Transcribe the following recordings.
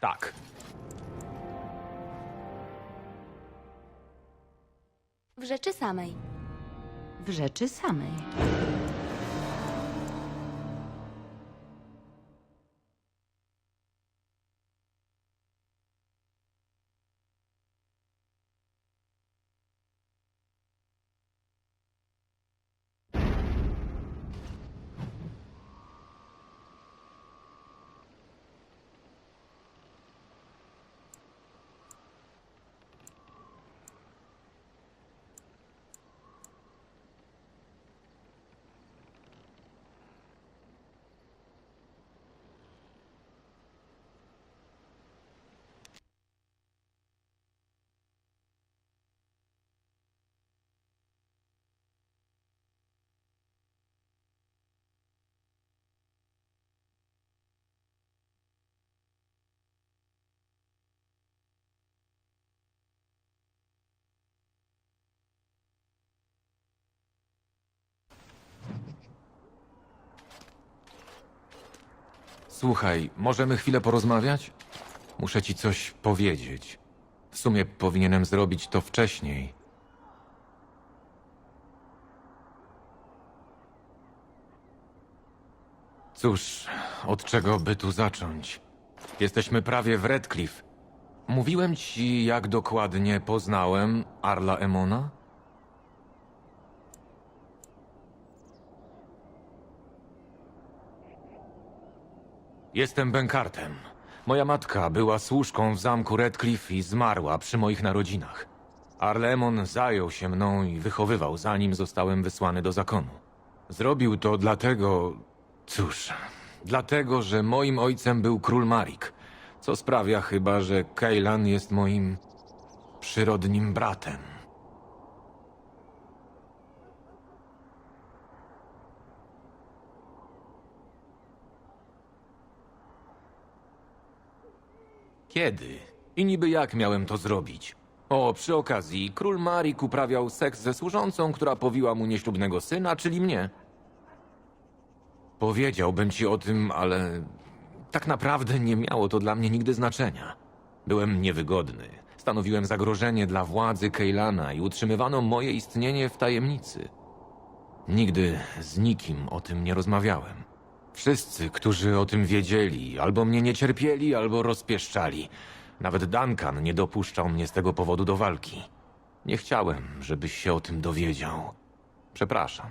Tak. W rzeczy samej. W rzeczy samej. Słuchaj, możemy chwilę porozmawiać? Muszę ci coś powiedzieć. W sumie powinienem zrobić to wcześniej. Cóż, od czego by tu zacząć? Jesteśmy prawie w Redcliffe. Mówiłem ci, jak dokładnie poznałem Arla Emona? Jestem Benkartem. Moja matka była służką w zamku Redcliffe i zmarła przy moich narodzinach. Arlemon zajął się mną i wychowywał, zanim zostałem wysłany do zakonu. Zrobił to dlatego... Cóż, dlatego, że moim ojcem był król Marik, co sprawia chyba, że Kejlan jest moim przyrodnim bratem. Kiedy? I niby jak miałem to zrobić? O, przy okazji, król Marik uprawiał seks ze służącą, która powiła mu nieślubnego syna, czyli mnie. Powiedziałbym ci o tym, ale tak naprawdę nie miało to dla mnie nigdy znaczenia. Byłem niewygodny. Stanowiłem zagrożenie dla władzy Kejlana i utrzymywano moje istnienie w tajemnicy. Nigdy z nikim o tym nie rozmawiałem. Wszyscy, którzy o tym wiedzieli, albo mnie nie cierpieli, albo rozpieszczali. Nawet Duncan nie dopuszczał mnie z tego powodu do walki. Nie chciałem, żebyś się o tym dowiedział. Przepraszam.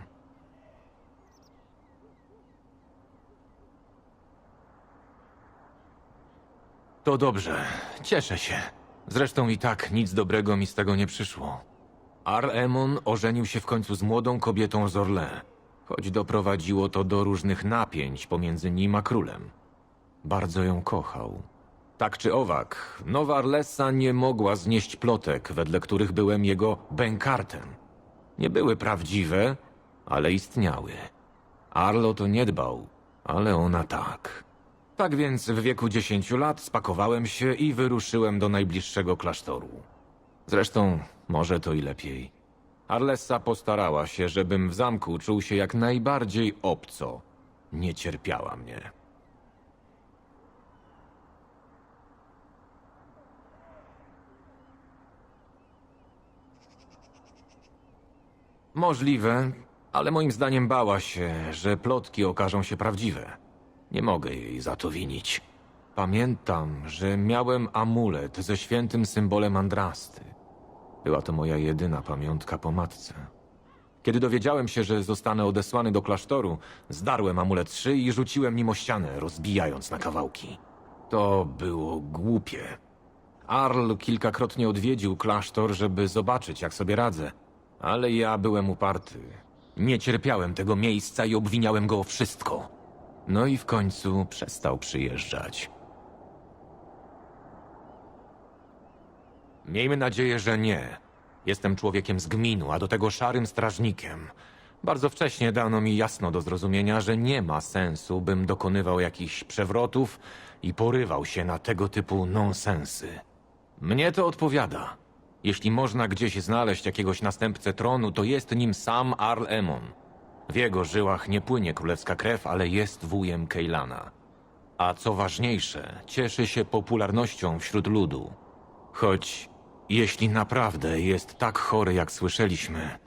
To dobrze, cieszę się. Zresztą i tak nic dobrego mi z tego nie przyszło. Ar-Emon ożenił się w końcu z młodą kobietą z Orle, choć doprowadziło to do różnych napięć pomiędzy nim a królem. Bardzo ją kochał. Tak czy owak, Nowa Arlessa nie mogła znieść plotek, wedle których byłem jego bękartem. Nie były prawdziwe, ale istniały. Arlo to nie dbał, ale ona tak. Tak więc w wieku dziesięciu lat spakowałem się i wyruszyłem do najbliższego klasztoru. Zresztą, może to i lepiej. Arlessa postarała się, żebym w zamku czuł się jak najbardziej obco. Nie cierpiała mnie. Możliwe, ale moim zdaniem bała się, że plotki okażą się prawdziwe. Nie mogę jej za to winić. Pamiętam, że miałem amulet ze świętym symbolem Andrasty. Była to moja jedyna pamiątka po matce. Kiedy dowiedziałem się, że zostanę odesłany do klasztoru, zdarłem amulet z szyi i rzuciłem nim o ścianę, rozbijając na kawałki. To było głupie. Arl kilkakrotnie odwiedził klasztor, żeby zobaczyć, jak sobie radzę. Ale ja byłem uparty. Nie cierpiałem tego miejsca i obwiniałem go o wszystko. No i w końcu przestał przyjeżdżać. Miejmy nadzieję, że nie. Jestem człowiekiem z gminu, a do tego szarym strażnikiem. Bardzo wcześnie dano mi jasno do zrozumienia, że nie ma sensu, bym dokonywał jakichś przewrotów i porywał się na tego typu nonsensy. Mnie to odpowiada. Jeśli można gdzieś znaleźć jakiegoś następcę tronu, to jest nim sam Arl Emon. W jego żyłach nie płynie królewska krew, ale jest wujem Kejlana. A co ważniejsze, cieszy się popularnością wśród ludu. Choć jeśli naprawdę jest tak chory, jak słyszeliśmy.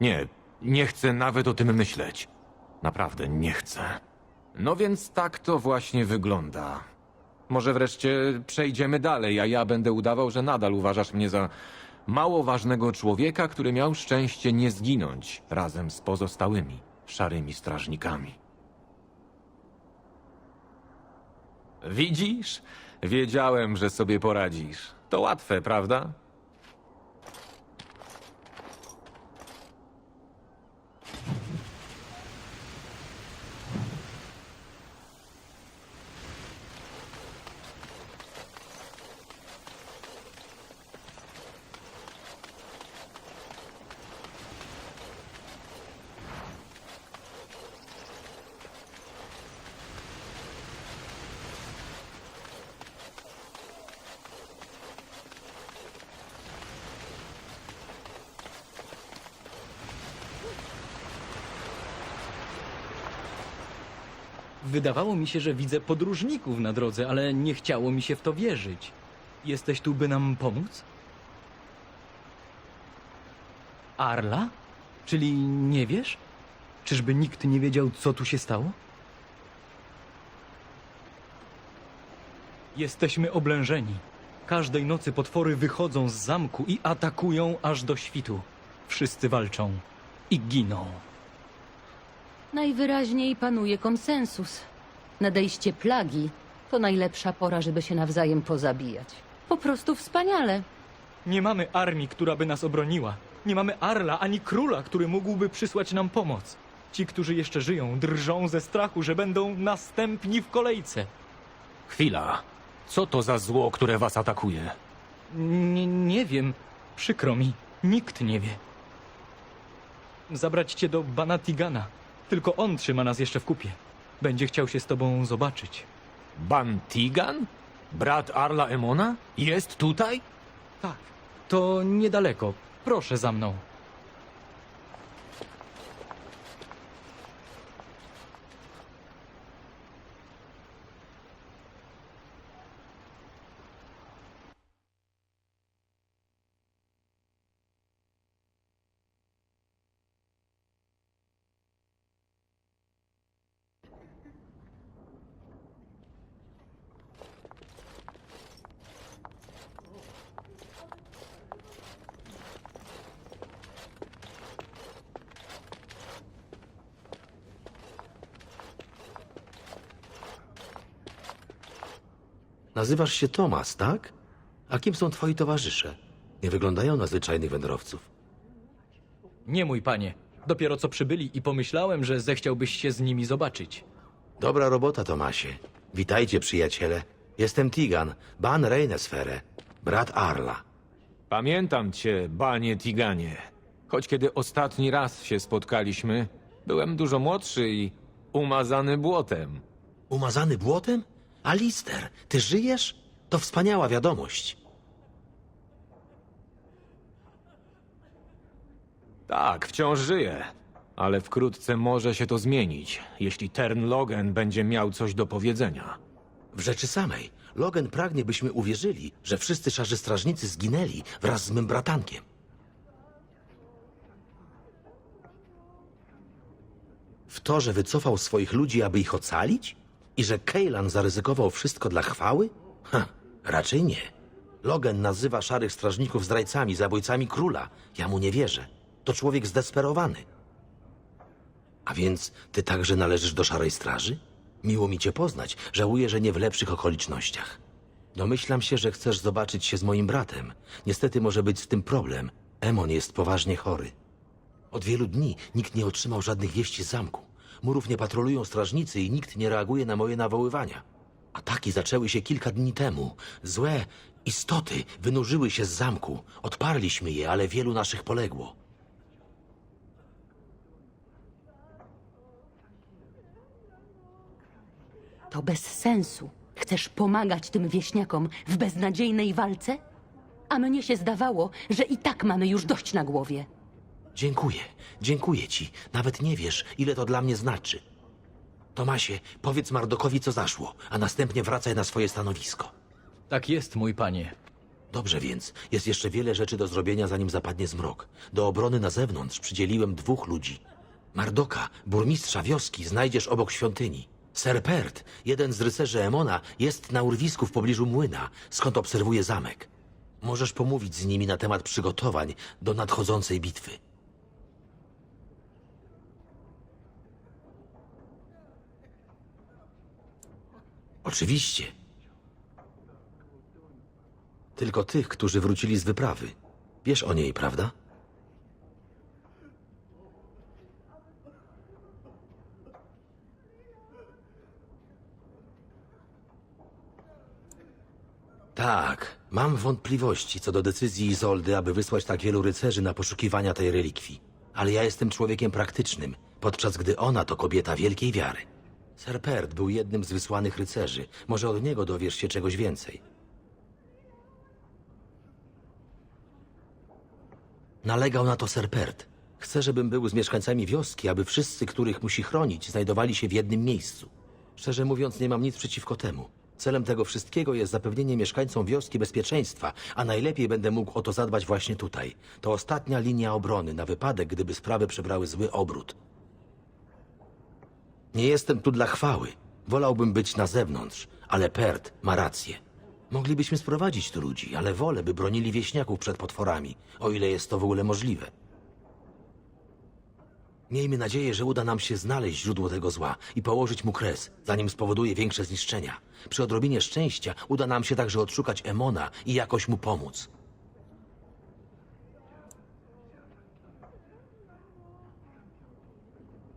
Nie, nie chcę nawet o tym myśleć. Naprawdę nie chcę. No więc tak to właśnie wygląda. Może wreszcie przejdziemy dalej, a ja będę udawał, że nadal uważasz mnie za mało ważnego człowieka, który miał szczęście nie zginąć razem z pozostałymi szarymi strażnikami. Widzisz? Wiedziałem, że sobie poradzisz. To łatwe, prawda? Wydawało mi się, że widzę podróżników na drodze, ale nie chciało mi się w to wierzyć. Jesteś tu, by nam pomóc? Arla? Czyli nie wiesz? Czyżby nikt nie wiedział, co tu się stało? Jesteśmy oblężeni. Każdej nocy potwory wychodzą z zamku i atakują aż do świtu. Wszyscy walczą i giną. Najwyraźniej panuje konsensus. Nadejście plagi to najlepsza pora, żeby się nawzajem pozabijać. Po prostu wspaniale. Nie mamy armii, która by nas obroniła. Nie mamy Arla ani króla, który mógłby przysłać nam pomoc. Ci, którzy jeszcze żyją, drżą ze strachu, że będą następni w kolejce. Chwila. Co to za zło, które was atakuje? Nie, nie wiem. Przykro mi. Nikt nie wie. Zabrać cię do Banatigana. Tylko on trzyma nas jeszcze w kupie. Będzie chciał się z tobą zobaczyć. Bantigan? Brat Arla Emona? Jest tutaj? Tak. To niedaleko. Proszę za mną. Nazywasz się Tomas, tak? A kim są twoi towarzysze? Nie wyglądają na zwyczajnych wędrowców. Nie mój panie. Dopiero co przybyli i pomyślałem, że zechciałbyś się z nimi zobaczyć. Dobra robota, Tomasie. Witajcie, przyjaciele. Jestem Tigan, Ban Reynesfere, brat Arla. Pamiętam cię, banie Tiganie. Choć kiedy ostatni raz się spotkaliśmy, byłem dużo młodszy i umazany błotem. Umazany błotem? Alister, ty żyjesz? To wspaniała wiadomość. Tak, wciąż żyję. Ale wkrótce może się to zmienić, jeśli Tern Logan będzie miał coś do powiedzenia. W rzeczy samej, Logan pragnie, byśmy uwierzyli, że wszyscy szarzy strażnicy zginęli wraz z mym bratankiem. W to, że wycofał swoich ludzi, aby ich ocalić? I że Kejlan zaryzykował wszystko dla chwały? Ha, raczej nie. Logan nazywa szarych strażników zdrajcami, zabójcami króla. Ja mu nie wierzę. To człowiek zdesperowany. A więc ty także należysz do szarej straży? Miło mi cię poznać. Żałuję, że nie w lepszych okolicznościach. Domyślam się, że chcesz zobaczyć się z moim bratem. Niestety może być z tym problem. Emon jest poważnie chory. Od wielu dni nikt nie otrzymał żadnych wieści z zamku. Murów nie patrolują strażnicy i nikt nie reaguje na moje nawoływania. Ataki zaczęły się kilka dni temu. Złe istoty wynurzyły się z zamku. Odparliśmy je, ale wielu naszych poległo. To bez sensu. Chcesz pomagać tym wieśniakom w beznadziejnej walce? A mnie się zdawało, że i tak mamy już dość na głowie. Dziękuję, dziękuję ci. Nawet nie wiesz, ile to dla mnie znaczy. Tomasie, powiedz Mardokowi, co zaszło, a następnie wracaj na swoje stanowisko. Tak jest, mój panie. Dobrze więc, jest jeszcze wiele rzeczy do zrobienia, zanim zapadnie zmrok. Do obrony na zewnątrz przydzieliłem dwóch ludzi. Mardoka, burmistrza wioski, znajdziesz obok świątyni. Serpert, jeden z rycerzy Emona, jest na urwisku w pobliżu młyna, skąd obserwuje zamek. Możesz pomówić z nimi na temat przygotowań do nadchodzącej bitwy. Oczywiście. Tylko tych, którzy wrócili z wyprawy. Wiesz o niej, prawda? Tak, mam wątpliwości co do decyzji Izoldy, aby wysłać tak wielu rycerzy na poszukiwania tej relikwii. Ale ja jestem człowiekiem praktycznym, podczas gdy ona to kobieta wielkiej wiary. Serpert był jednym z wysłanych rycerzy. Może od niego dowiesz się czegoś więcej. Nalegał na to Serpert. Chce, żebym był z mieszkańcami wioski, aby wszyscy, których musi chronić, znajdowali się w jednym miejscu. Szczerze mówiąc, nie mam nic przeciwko temu. Celem tego wszystkiego jest zapewnienie mieszkańcom wioski bezpieczeństwa, a najlepiej będę mógł o to zadbać właśnie tutaj. To ostatnia linia obrony na wypadek, gdyby sprawy przybrały zły obrót. Nie jestem tu dla chwały. Wolałbym być na zewnątrz, ale Pert ma rację. Moglibyśmy sprowadzić tu ludzi, ale wolę, by bronili wieśniaków przed potworami, o ile jest to w ogóle możliwe. Miejmy nadzieję, że uda nam się znaleźć źródło tego zła i położyć mu kres, zanim spowoduje większe zniszczenia. Przy odrobinie szczęścia uda nam się także odszukać Emona i jakoś mu pomóc.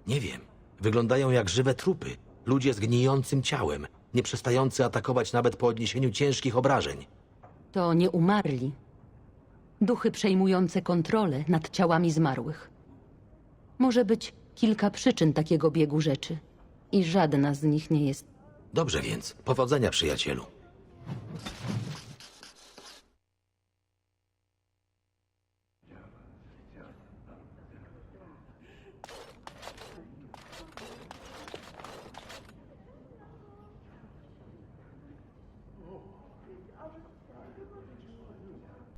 Nie wiem. Wyglądają jak żywe trupy. Ludzie z gnijącym ciałem, nie przestający atakować nawet po odniesieniu ciężkich obrażeń. To nie umarli. Duchy przejmujące kontrolę nad ciałami zmarłych. Może być kilka przyczyn takiego biegu rzeczy. I żadna z nich nie jest Dobrze więc, powodzenia przyjacielu.